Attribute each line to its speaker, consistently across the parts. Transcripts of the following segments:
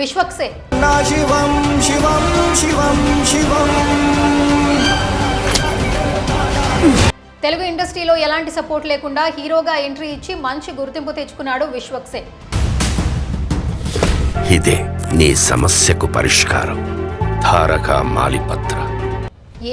Speaker 1: విశ్వక్సే.
Speaker 2: నా శివం శివం శివం శివం.
Speaker 1: తెలుగు ఇండస్ట్రీలో ఎలాంటి సపోర్ట్ లేకుండా హీరోగా ఎంట్రీ ఇచ్చి మంచి గుర్తింపు తెచ్చుకున్నాడు విశ్వక్సేన్
Speaker 3: ఇదే నీ సమస్యకు పరిష్కారం. ధారక మాలిపత్ర.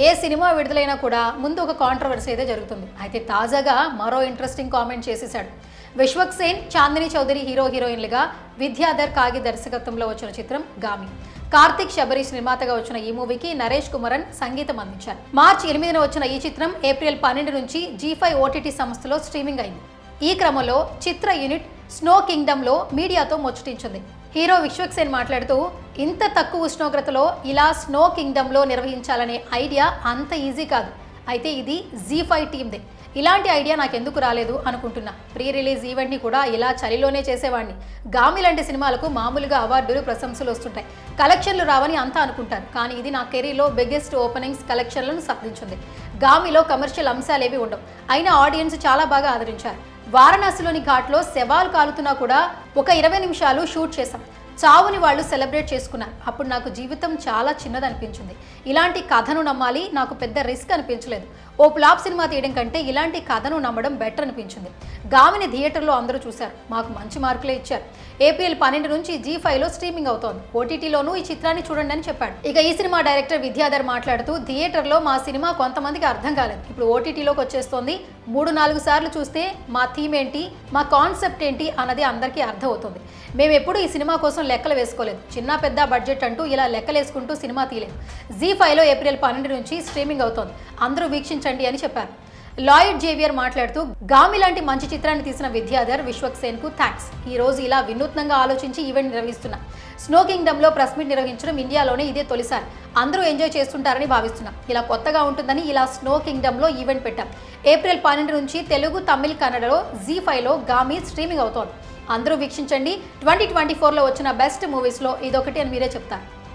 Speaker 1: ఏ సినిమా విడుదలైనా కూడా ముందు ఒక కాంట్రవర్సీ అయితే జరుగుతుంది. అయితే తాజాగా మరో ఇంట్రెస్టింగ్ కామెంట్ చేసేశాడు. విశ్వక్ సేన్ చాందిని చౌదరి హీరో హీరోయిన్లుగా విద్యాధర్ కాగి దర్శకత్వంలో వచ్చిన చిత్రం గామి. కార్తిక్ శబరీష్ నిర్మాతగా వచ్చిన ఈ మూవీకి నరేష్ కుమరన్ సంగీతం అందించారు. మార్చి ఎనిమిదిన వచ్చిన ఈ చిత్రం ఏప్రిల్ పన్నెండు నుంచి జీ ఫైవ్ ఓటీటీ సంస్థలో స్ట్రీమింగ్ అయింది. ఈ క్రమంలో చిత్ర యూనిట్ స్నో కింగ్డమ్లో మీడియాతో ముచ్చటించింది. హీరో విశ్వక్ సేన్ మాట్లాడుతూ ఇంత తక్కువ ఉష్ణోగ్రతలో ఇలా స్నో కింగ్డమ్లో నిర్వహించాలనే ఐడియా అంత ఈజీ కాదు. అయితే ఇది జీ ఫైవ్ టీమ్దే ఇలాంటి ఐడియా నాకు ఎందుకు రాలేదు అనుకుంటున్నా. ప్రీ రిలీజ్ ఈవెంట్ని కూడా ఇలా చలిలోనే చేసేవాడిని. గామి లాంటి సినిమాలకు మామూలుగా అవార్డులు ప్రశంసలు వస్తుంటాయి. కలెక్షన్లు రావని అంతా అనుకుంటారు కానీ ఇది నా కెరీర్లో బిగ్గెస్ట్ ఓపెనింగ్స్ కలెక్షన్లను సాధించింది. గామిలో కమర్షియల్ అంశాలేవి ఉండవు. అయినా ఆడియన్స్ చాలా బాగా ఆదరించారు. వారణాసిలోని ఘాట్లో శవాలు కాలుతున్నా కూడా ఒక ఇరవై నిమిషాలు షూట్ చేశాం. చావుని వాళ్ళు సెలబ్రేట్ చేసుకున్నారు. అప్పుడు నాకు జీవితం చాలా చిన్నది అనిపించింది ఇలాంటి కథను నమ్మాలి నాకు పెద్ద రిస్క్ అనిపించలేదు. ఓ ప్లాప్ సినిమా తీయడం కంటే ఇలాంటి కథను నమ్మడం బెటర్ అనిపించింది. గామిని థియేటర్లో అందరూ చూశారు. మాకు మంచి మార్కులే ఇచ్చారు. ఏప్రిల్ పన్నెండు నుంచి జీ ఫైవ్లో స్ట్రీమింగ్ అవుతోంది. ఓటీటీలోనూ ఈ చిత్రాన్ని చూడండి అని చెప్పాడు. ఇక ఈ సినిమా డైరెక్టర్ విద్యాధర్ మాట్లాడుతూ థియేటర్లో మా సినిమా కొంతమందికి అర్థం కాలేదు. ఇప్పుడు ఓటీటీలోకి వచ్చేస్తోంది. మూడు నాలుగు సార్లు చూస్తే మా థీమ్ ఏంటి మా కాన్సెప్ట్ ఏంటి అన్నది అందరికీ అర్థమవుతుంది. మేము ఎప్పుడు ఈ సినిమా కోసం లెక్కలు వేసుకోలేదు. చిన్న పెద్ద బడ్జెట్ అంటూ ఇలా లెక్కలు వేసుకుంటూ సినిమా తీయలేదు. జీ ఫైవ్లో ఏప్రిల్ పన్నెండు నుంచి స్ట్రీమింగ్ అవుతోంది. అందరూ వీక్షించండి అని చెప్పారు. లాయర్ జేవియర్ మాట్లాడుతూ గామి లాంటి మంచి చిత్రాన్ని తీసిన విద్యాధర్ విశ్వక్ సేన్కు థ్యాంక్స్ ఈ రోజు ఇలా వినూత్నంగా ఆలోచించి ఈవెంట్ నిర్వహిస్తున్నా. స్నో కింగ్డమ్లో ప్రెస్ మీట్ నిర్వహించడం ఇండియాలోనే ఇదే తొలిసారి. అందరూ ఎంజాయ్ చేస్తుంటారని భావిస్తున్నాం. ఇలా కొత్తగా ఉంటుందని ఇలా స్నో కింగ్డమ్లో ఈవెంట్ పెట్టాం. ఏప్రిల్ పన్నెండు నుంచి తెలుగు తమిళ్ కన్నడలో జీ ఫైవ్లో గామి స్ట్రీమింగ్ అవుతోంది. అందరూ వీక్షించండి. ట్వంటీ ట్వంటీ ఫోర్లో వచ్చిన బెస్ట్ మూవీస్లో ఇదొకటి అని మీరే చెప్తారు.